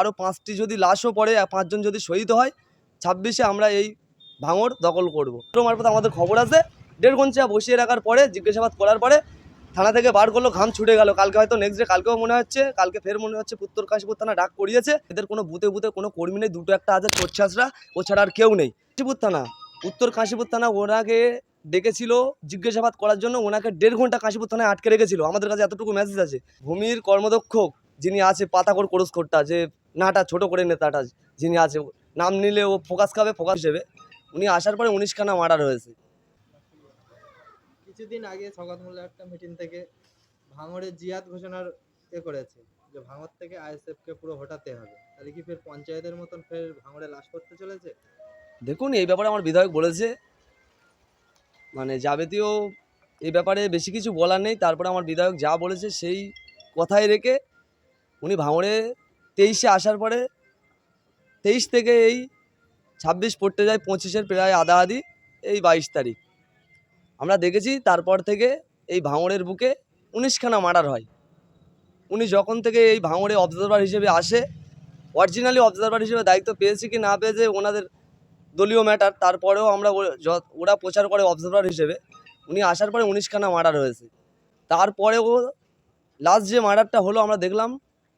আরও পাঁচটি যদি লাশও পড়ে পাঁচজন যদি শহীদ হয়, ছাব্বিশে আমরা এই ভাঙর দখল করব। মারফত আমাদের খবর আছে, দেড় ঘণ্টা বসিয়ে রাখার পরে, জিজ্ঞাসাবাদ করার পরে থানা থেকে বার করল, ঘাম ছুটে গেল। কালকে হয়তো নেক্সট ডে কালকেও মনে হচ্ছে, কালকে ফের মনে হচ্ছে উত্তর কাশীপুর থানা ডাক করিয়েছে। এদের কোনো বুথে বুথে কোনো কর্মী নেই, দুটো একটা আছে চোরছাসরা ও ছাড়া আর কেউ নেই। কাশীপুর থানা, উত্তর কাশীপুর থানা ওনাকে ডেকেছিল জিজ্ঞাসাবাদ করার জন্য, ওনাকে দেড় ঘণ্টা কাশীপুর থানায় আটকে রেখেছিল। আমাদের কাছে এতটুকু মেসেজ আছে। ভূমির কর্মদক্ষ যিনি আছে পাতাকর কোরসকোটটা যে নাটা ছোট করে নেতাটা যিনি আছে নাম নিলে ও ফোকাস খাবে ফোকাস হিসেবে উনি আসার পরে উনিশখানা মার্ডার হয়েছে। কিছুদিন আগে সকাত মোল্লা একটা মিটিং থেকে ভাঙড়ে জিয়াদ ঘোষণার এ করেছে যে ভাঙড় থেকে আইএসএফ কে পুরো হটাতে হবে। তাহলে কি ফের পঞ্চায়েতের মতন ফের ভাঙড়ে লাশ করতে চলেছে? দেখুন এই ব্যাপারে আমার বিধায়ক বলেছে মানে যাবতীয় এই ব্যাপারে বেশি কিছু বলার নেই। তারপরে আমার বিধায়ক যা বলেছে সেই কথাই রেখে উনি ভাঙড়ে তেইশে আসার পরে তেইশ থেকে এই ছাব্বিশ পড়তে যায়, পঁচিশের প্রায় আধা আধি এই বাইশ তারিখ। আমরা দেখেছি তারপর থেকে এই ভাঙড়ের বুকে উনিশখানা মার্ডার হয়। উনি যখন থেকে এই ভাঙড়ে অবজারভার হিসেবে আসে অরিজিনালি অবজারভার হিসেবে দায়িত্ব পেয়েছি কি না পেয়েছে ওনাদের দলীয় ম্যাটার তারপরেও আমরা ওরা প্রচার করে অবজারভার হিসেবে। উনি আসার পরে উনিশখানা মার্ডার হয়েছে। তারপরেও লাস্ট যে মার্ডারটা হলো, আমরা দেখলাম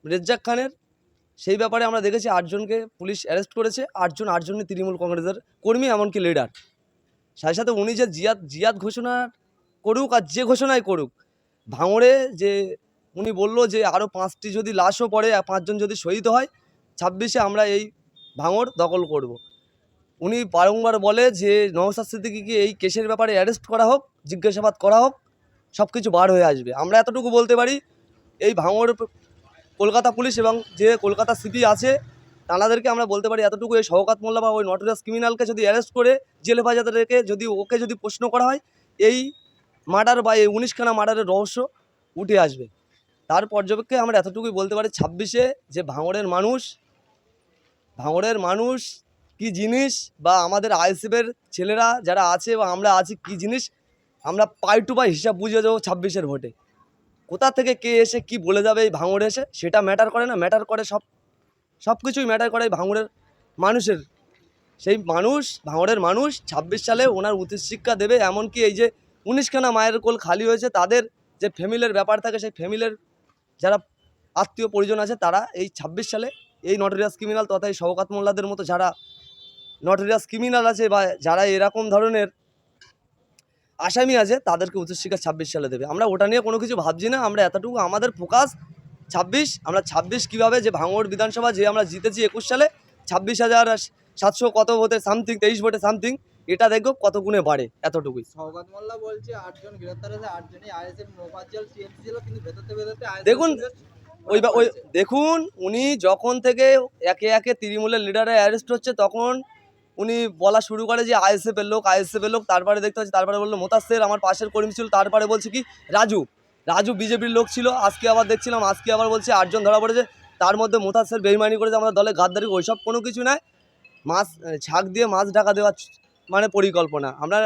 রেজ্জাক খানের সেই ব্যাপারে আমরা দেখেছি আটজনকে পুলিশ অ্যারেস্ট করেছে, আটজন, আটজনই তৃণমূল কংগ্রেসের কর্মী, এমনকি লিডার সাথে সাথে উনি যে জিয়াদ জিয়াদ ঘোষণা করুক আর যে ঘোষণাই করুক, ভাঙড়ে যে উনি বলল যে আরও পাঁচটি যদি লাশও পড়ে পাঁচজন যদি শহীদ হয়, ছাব্বিশে আমরা এই ভাঙড় দখল করব। উনি বারংবার বলে যে নওসাদ সিদ্দিকিকে এই কেসের ব্যাপারে অ্যারেস্ট করা হোক, জিজ্ঞাসাবাদ করা হোক সব কিছু বার হয়ে আসবে আমরা এতটুকু বলতে পারি, এই ভাঙড় কলকাতা পুলিশ এবং যে কলকাতা সিপি আছে তানাদেরকে আমরা বলতে পারি এতটুকু এই শওকাত মোল্লা বা ওই নটোরিয়াস ক্রিমিনালকে যদি অ্যারেস্ট করে জেলে হেফাজতে রেখে যদি ওকে যদি প্রশ্ন করা হয়, এই মার্ডার বা এই উনিশখানা মার্ডারের রহস্য উঠে আসবে। তার পর্যবেক্ষে আমরা এতটুকুই বলতে পারি, ছাব্বিশে যে ভাঙড়ের মানুষ ভাঙড়ের মানুষ কি জিনিস বা আমাদের আইএসএফের ছেলেরা যারা আছে বা আমরা আছি কি জিনিস, আমরা পাই টু পাই হিসাব বুঝে যাব ছাব্বিশের ভোটে। কোথা থেকে কে এসে কি বলে যাবে এই ভাঙড়ে এসে? সেটা ম্যাটার করে না ম্যাটার করে সব সব কিছুই ম্যাটার করে এই ভাঙড়ের মানুষের। সেই মানুষ, ভাঙড়ের মানুষ ছাব্বিশ সালে ওনার উচ্চশিক্ষা দেবে, এমনকি এই যে উনিশখানা মায়ের কোল খালি হয়েছে, তাদের যে ফ্যামিলির ব্যাপার থাকে, সেই ফ্যামিলির যারা আত্মীয় পরিজন আছে, তারা এই ছাব্বিশ সালে এই নটোরিয়াস ক্রিমিনাল তথা এই শওকাত মোল্লাদের মতো যারা নটোরিয়াস ক্রিমিনাল আছে বা যারা এরকম ধরনের আসামি আছে তাদেরকে উচ্চশিক্ষা ছাব্বিশ সালে দেবে। আমরা ওটা নিয়ে কোনো কিছু ভাবছি না আমরা এতটুকু আমাদের ফোকাস ছাব্বিশ আমরা ছাব্বিশ কীভাবে যে ভাঙড় বিধানসভা যে আমরা জিতেছি একুশ সালে ছাব্বিশ হাজার সাতশো কত ভোটে সামথিং তেইশ ভোটে সামথিং এটা দেখব কত গুণে বাড়ে এতটুকুই। মোল্লা বলছে আটজন গ্রেপ্তার হয়েছে আটজনই আইএসএফ ছিল কিন্তু ভেতরতে ভেতরতে দেখুন, ওই ওই দেখুন উনি যখন থেকে একে একে তৃণমূলের লিডারে অ্যারেস্ট হচ্ছে তখন উনি বলা শুরু করে যে আইএসএফ এর লোক আইএসএফ এর লোক। তারপরে দেখতে পাচ্ছি, তারপরে বলল মোতাসের আমার পাশের কর্মী ছিল। তারপরে বলছে কি, রাজু। রাজু বিজেপির লোক ছিল। আজকে আবার দেখছিলাম, আজকে আবার বলছে, আটজন ধরা পড়েছে। তার মধ্যে মোতাসের বেইমানি করেছে আমাদের দলে গাদ্দারি ওইসব কোনো কিছু নয়। মাছ ছাক দিয়ে মাছ ঢাকা দেওয়ার মানে পরিকল্পনা। আমরা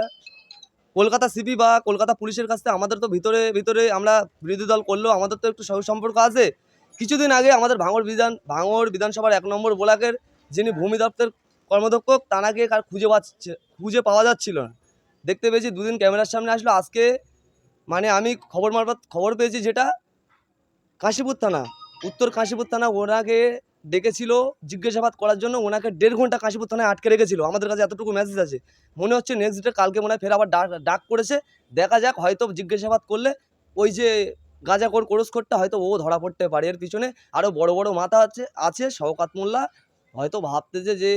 কলকাতা সিপি বা কলকাতা পুলিশের কাছ থেকে, আমাদের তো ভিতরে ভিতরে আমরা বিরোধী দল করলেও আমাদের তো একটু সম্পর্ক আছে। কিছুদিন আগে আমাদের ভাঙড় বিধান, ভাঙড় বিধানসভার এক নম্বর ব্লকের যিনি ভূমি দপ্তর কর্মদক্ষ তানাকে কার খুঁজে পাচ্ছে, খুঁজে পাওয়া যাচ্ছিল না। দেখতে পেয়েছি দুদিন ক্যামেরার সামনে আসলো, আজকে মানে আমি খবর মারফত খবর পেয়েছি যেটা কাশীপুর থানা, উত্তর কাশীপুর থানা ওনাকে ডেকেছিল জিজ্ঞাসাবাদ করার জন্য, ওনাকে দেড় ঘণ্টা কাশীপুর থানায় আটকে রেখেছিল। আমাদের কাছে এতটুকু মেসেজ আছে। মনে হচ্ছে নেক্সট ডে কালকে মনে হয় ফের আবার ডাক ডাক করেছে। দেখা যাক, হয়তো জিজ্ঞাসাবাদ করলে ওই যে গাঁজাখোর কোরসকোরটা হয়তো ও ধরা পড়তে পারে। এর পিছনে আরও বড় বড় মাথা আছে আছে শওকাত মোল্লা। হয়তো ভাবতেছে যে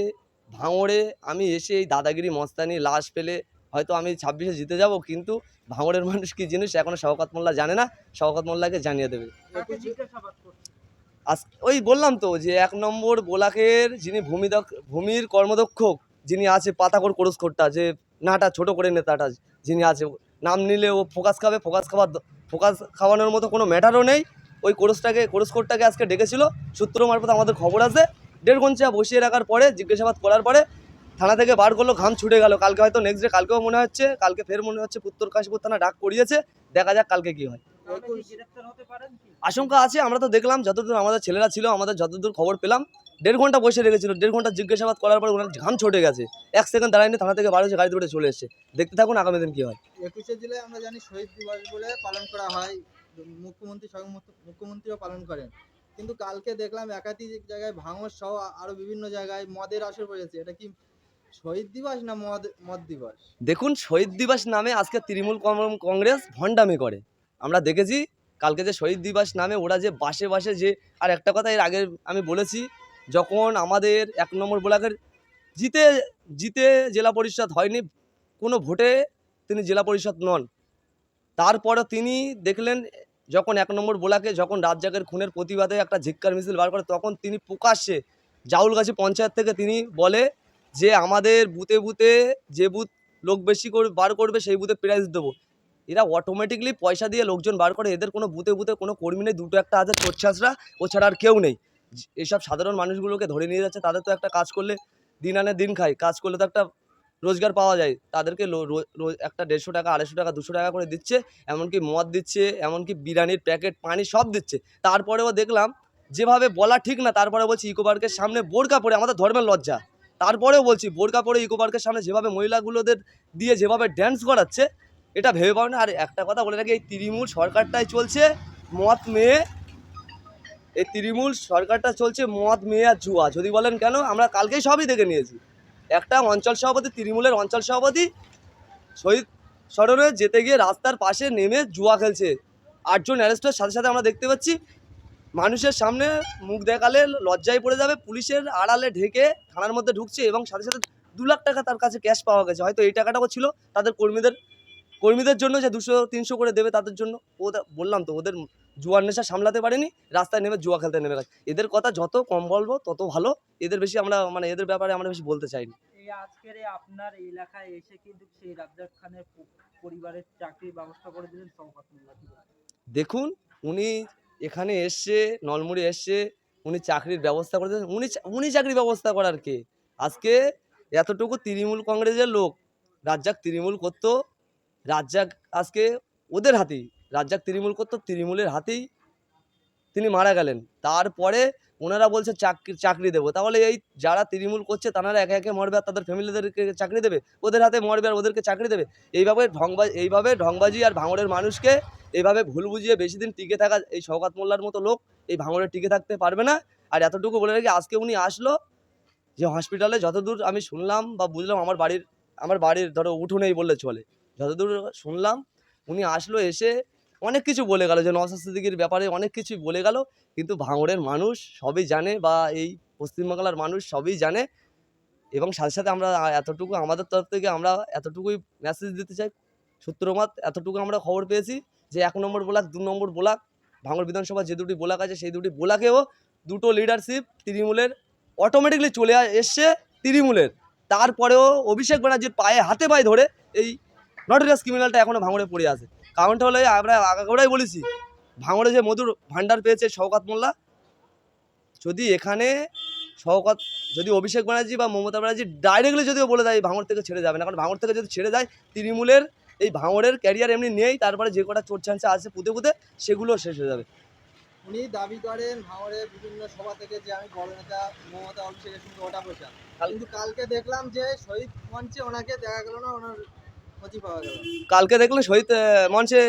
ভাঙড়ে আমি এসে এই দাদাগিরি মস্তানি লাশ পেলে হয়তো আমি ছাব্বিশে জিতে যাব কিন্তু ভাঙড়ের মানুষ কি জিনিস? এখনও শওকাত মোল্লা জানে না শওকাত মোল্লাকে জানিয়ে দেবে। আজ ওই বললাম তো যে এক নম্বর বোলাকের যিনি ভূমি দক- ভূমির কর্মদক্ষ যিনি আছে পাতাকর কোরসকোরটা যে নাটা ছোট করে নেতাটা যিনি আছে নাম নিলে ও ফোকাস খাবে ফোকাস খাবার ফোকাস খাওয়ানোর মতো কোনো ম্যাটারও নেই। ওই কোরসটাকে কোরসকোরটাকে আজকে ডেকেছিল সূত্র মারফত আমাদের খবর আছে। দেড় ঘণ্টা বসিয়ে রাখার পরে, জিজ্ঞাসাবাদ করার পরে থানা থেকে বার করল, ঘাম ছুটে গেল। কালকে হয়তো নেক্সট ডে কালকেও মনে হচ্ছে, কালকে ফের মনে হচ্ছে উত্তর কাশীপুর থানা ডাক করিয়েছে, দেখা যাক কালকে কী হয়। আশঙ্কা আছে, আমরা তো দেখলাম, যতদূর আমাদের ছেলেরা ছিল, আমাদের যতদূর খবর পেলাম, দেড় ঘণ্টা বসে রেখেছিল। দেড় ঘণ্টা জিজ্ঞাসাবাদ করার পর ওনার ঘাম ছটে গেছে। এক সেকেন্ড দাঁড়ায়নি, থানা থেকে বার হয়েছে গাড়ি ধরে চলে এসেছে। দেখতে থাকুন আগামী দিন কি হয়। একুশে জুলাই আমরা জানি শহীদ দিবস বলে পালন করা হয়। মুখ্যমন্ত্রী স্বয়ং মুখ্যমন্ত্রীও পালন করেন। কিন্তু কালকে দেখলাম একাধিক জায়গায় ভাঙর সহ আরও বিভিন্ন জায়গায় মদের আসর পড়েছে। এটা কি শহীদ দিবস না মদ মদ দিবস? দেখুন, শহীদ দিবস নামে আজকে তৃণমূল কংগ্রেস ভণ্ডামি করে। আমরা দেখেছি কালকে যে শহীদ দিবস নামে ওরা যে বাসে বাসে যে আর একটা কথা এর আগে আমি বলেছি, যখন আমাদের এক নম্বর ব্লকের জিতে জিতে জেলা পরিষদ হয়নি, কোনো ভোটে তিনি জেলা পরিষদ নন। তারপরে তিনি দেখলেন যখন এক নম্বর বোলাকে যখন রাজ্জাকের খুনের প্রতিবাদে একটা ঝিক্কার মিছিল বার করে, তখন তিনি প্রকাশ্যে জাউলগাছি পঞ্চায়েত থেকে তিনি বলে যে, আমাদের বুথে বুথে যে বুথ লোক বেশি করে, বার করবে, সেই বুথে প্রাইজ দেবো। এরা অটোমেটিকলি পয়সা দিয়ে লোকজন বার করে, এদের কোনো বুথে বুথে কোনো কর্মী নেই, দুটো একটা আছে চোরছাঁচরা ও ছাড়া আর কেউ নেই। এসব সাধারণ মানুষগুলোকে ধরে নিয়ে যাচ্ছে, তাদের তো একটা কাজ করলে দিন আনে দিন খায়, কাজ করলে তো একটা রোজগার পাওয়া যায়। তাদেরকে একটা দেড়শো টাকা, আড়াইশো টাকা, দুশো টাকা করে দিচ্ছে, এমনকি মদ দিচ্ছে, এমনকি বিরিয়ানির প্যাকেট, পানি সব দিচ্ছে। তারপরেও দেখলাম, যেভাবে বলা ঠিক না, তারপরে বলছি ইকো পার্কের সামনে বোরকা পরে, আমাদের ধর্মের লজ্জা। তারপরেও বলছি, বোরকা পরে ইকো পার্কের সামনে যেভাবে মহিলাগুলোদের দিয়ে যেভাবে ড্যান্স করাচ্ছে, এটা ভেবে পাও না? আর একটা কথা বলে রাখি, এই তৃণমূল সরকারটাই চলছে, মদ মেয়ে, এই তৃণমূল সরকারটা চলছে মদ মেয়ে আর জুয়া। যদি বলেন কেন, আমরা কালকেই সবই দেখে নিয়েছি। একটা অঞ্চল সভাপতি, তৃণমূলের অঞ্চল সভাপতি শহীদ সরণে যেতে গিয়ে রাস্তার পাশে নেমে জুয়া খেলছে। আটজন অ্যারেস্টের সাথে সাথে আমরা দেখতে পাচ্ছি, মানুষের সামনে মুখ দেখালে লজ্জায় পড়ে যাবে, পুলিশের আড়ালে ঢেকে থানার মধ্যে ঢুকছে এবং সাথে সাথে দু লাখ টাকা তার কাছে ক্যাশ পাওয়া গেছে। হয়তো এই টাকাটাও ছিল তাদের কর্মীদের কর্মীদের জন্য যে দুশো, তিনশো করে দেবে তাদের জন্য। ও বললাম তো, ওদের জুয়ার নেশা সামলাতে পারেনি রাস্তায় নেমে জুয়া খেলতে নেমে গেছে। এদের কথা যত কম বলব তত ভালো। এদের বেশি আমরা মানে এদের ব্যাপারে আমরা বেশি বলতে চাইনি। আজকের আপনার এলাকায় এসে কিন্তু সেই রাজ্জাক খানের পরিবারের চাকরির ব্যবস্থা করে দিলেন শওকত? দেখুন উনি এখানে এসছে নলমুড়ি এসছে উনি চাকরির ব্যবস্থা করে দিয়েছেন উনি উনি চাকরির ব্যবস্থা করার কে? আজকে এতটুকু তৃণমূল কংগ্রেসের লোক রাজ্জাক তৃণমূল করতো রাজ্জাক আজকে ওদের হাতেই। রাজ্জাক তৃণমূল করতো, তৃণমূলের হাতেই তিনি মারা গেলেন। তারপরে ওনারা বলছে, চাকরি চাকরি দেবো। তাহলে এই যারা তৃণমূল করছে, তারা একে একে মরবে আর তাদের ফ্যামিলিদেরকে চাকরি দেবে। ওদের হাতে মরবে আর ওদেরকে চাকরি দেবে। এইভাবে ঢংবাজি এইভাবে ঢংবাজি আর ভাঙড়ের মানুষকে এইভাবে ভুল বুঝিয়ে বেশি দিন টিকে থাকা এই শওকাত মোল্লার মতো লোক এই ভাঙড়ে টিকে থাকতে পারবে না। আর এতটুকু বলে রাখি আজকে উনি আসলো যে হসপিটালে যতদূর আমি শুনলাম বা বুঝলাম, আমার বাড়ির আমার বাড়ির ধরো উঠোনেই বললে চলে। যতদূর শুনলাম, উনি আসলো এসে অনেক কিছু বলে গেল যে নওসাদ সিদ্দিকির ব্যাপারে অনেক কিছু বলে গেল, কিন্তু ভাঙড়ের মানুষ সবই জানে বা এই পশ্চিমবাংলার মানুষ সবই জানে এবং সাথে সাথে আমরা এতটুকু আমাদের তরফ থেকে আমরা এতটুকুই মেসেজ দিতে চাই। সূত্রমত এতটুকু আমরা খবর পেয়েছি যে এক নম্বর ব্লক, দু নম্বর ব্লক, ভাঙড় বিধানসভা যে দুটি ব্লক আছে সেই দুটি ব্লকেও দুটো লিডারশিপ তৃণমূলের অটোমেটিকলি চলে এসছে তৃণমূলের। তারপরেও অভিষেক ব্যানার্জির পায়ে হাতে পায়ে ধরে এই নটোরিয়াস ক্রিমিনালটা এখনও ভাঙড়ে পড়ে আছে। কারণটা হলো আমরা আগাগোড়াই বলেছি। ভাঙড়ে যে মধুর ভাণ্ডার পেয়েছে শওকাত মোল্লা যদি এখানে শওকত যদি অভিষেক ব্যানার্জি বা মমতা ব্যানার্জি ডাইরেক্টলি যদিও বলে দেয় ভাঙড় থেকে ছেড়ে যাবে না কারণ ভাঙড় থেকে যদি ছেড়ে যায় তৃণমূলের এই ভাঙড়ের ক্যারিয়ার এমনি নেই তারপরে যে কটা চোর চান্সে আছে পুঁতে পুঁতে সেগুলো শেষ হয়ে যাবে। উনি দাবি করেন ভাঙড়ের বিভিন্ন সভা থেকে যে আমি বড় নেতা মমতা অভিষেকের সঙ্গে ওটা বসা কিন্তু কালকে দেখলাম যে শহীদ মঞ্চে ওনাকে দেখা গেল না ওনার কালকে দেখলেন শহীদ মঞ্চে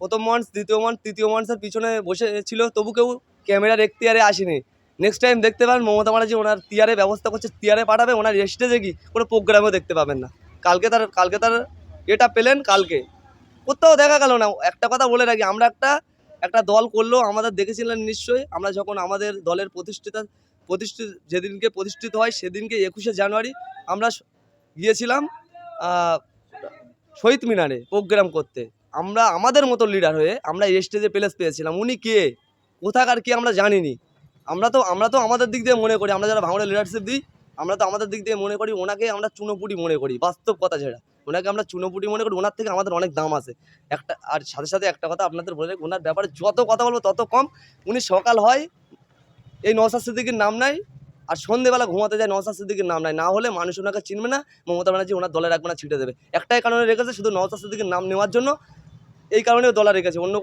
প্রথম মঞ্চ, দ্বিতীয় মঞ্চ, তৃতীয় মঞ্চের পিছনে বসে ছিল, তবু কেউ ক্যামেরার এখতিয়ারে আসেনি। নেক্সট টাইম দেখতে পাবেন, মমতা ব্যানার্জি ওনার তিয়ারে ব্যবস্থা করছে তিয়ারে পাঠাবে, ওনার স্টেজে কি কোনো প্রোগ্রামেও দেখতে পাবেন না। কালকে তার কালকে তার এটা পেলেন কালকে। কোথাও দেখা গেল না। একটা কথা বলে রাখি, আমরা একটা একটা দল করল, আমাদের দেখেছিলেন নিশ্চয়ই, আমরা যখন আমাদের দলের প্রতিষ্ঠিত প্রতিষ্ঠিত, যেদিনকে প্রতিষ্ঠিত হয়, সেদিনকে একুশে জানুয়ারি আমরা গিয়েছিলাম শহীদ মিনারে প্রোগ্রাম করতে। আমরা আমাদের মতো লিডার হয়ে আমরা স্টেজে প্লেস পেয়েছিলাম। উনি কে? কোথাকার কি আমরা জানিনি। আমরা তো আমরা তো আমাদের দিক দিয়ে মনে করি, আমরা যারা ভাঙড়ে লিডারশিপ দিই, আমরা তো আমাদের দিক দিয়ে মনে করি ওনাকে আমরা চুনোপুটি মনে করি, বাস্তব কথা যেটা। ওনাকে আমরা চুনোপুটি মনে করি, ওনার থেকে আমাদের অনেক দাম আছে। একটা, আর সাথে সাথে একটা কথা আপনাদের বলে ওনার ব্যাপারে যত কথা বলব তত কম। উনি সকাল হয়, এই নওসাদ সিদ্দিকির নাম নাই আর সন্ধেবেলা ঘুমাতে যায় নওসাদ সিদ্দিকের নাম নাই না হলে মানুষ ওনাকে চিনবে না, মমতা ব্যানার্জি ওনার দলে রাখবে না ছিটে দেবে। একটাই কারণে রেখেছে শুধু নওসাদ সিদ্দিকের নাম নেওয়ার জন্য। এই কারণে দলা রেখেছে। অন্য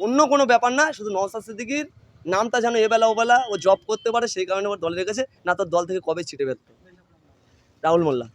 অন্য কোনো ব্যাপার না, শুধু নওসাদ সিদ্দিকির নামটা যেন এবেলা ওবেলা ও জব করতে পারে, সেই কারণে ওর দলে রেখেছে। না তো দল থেকে কবে ছিটে বেরতো রাহুল মোল্লা।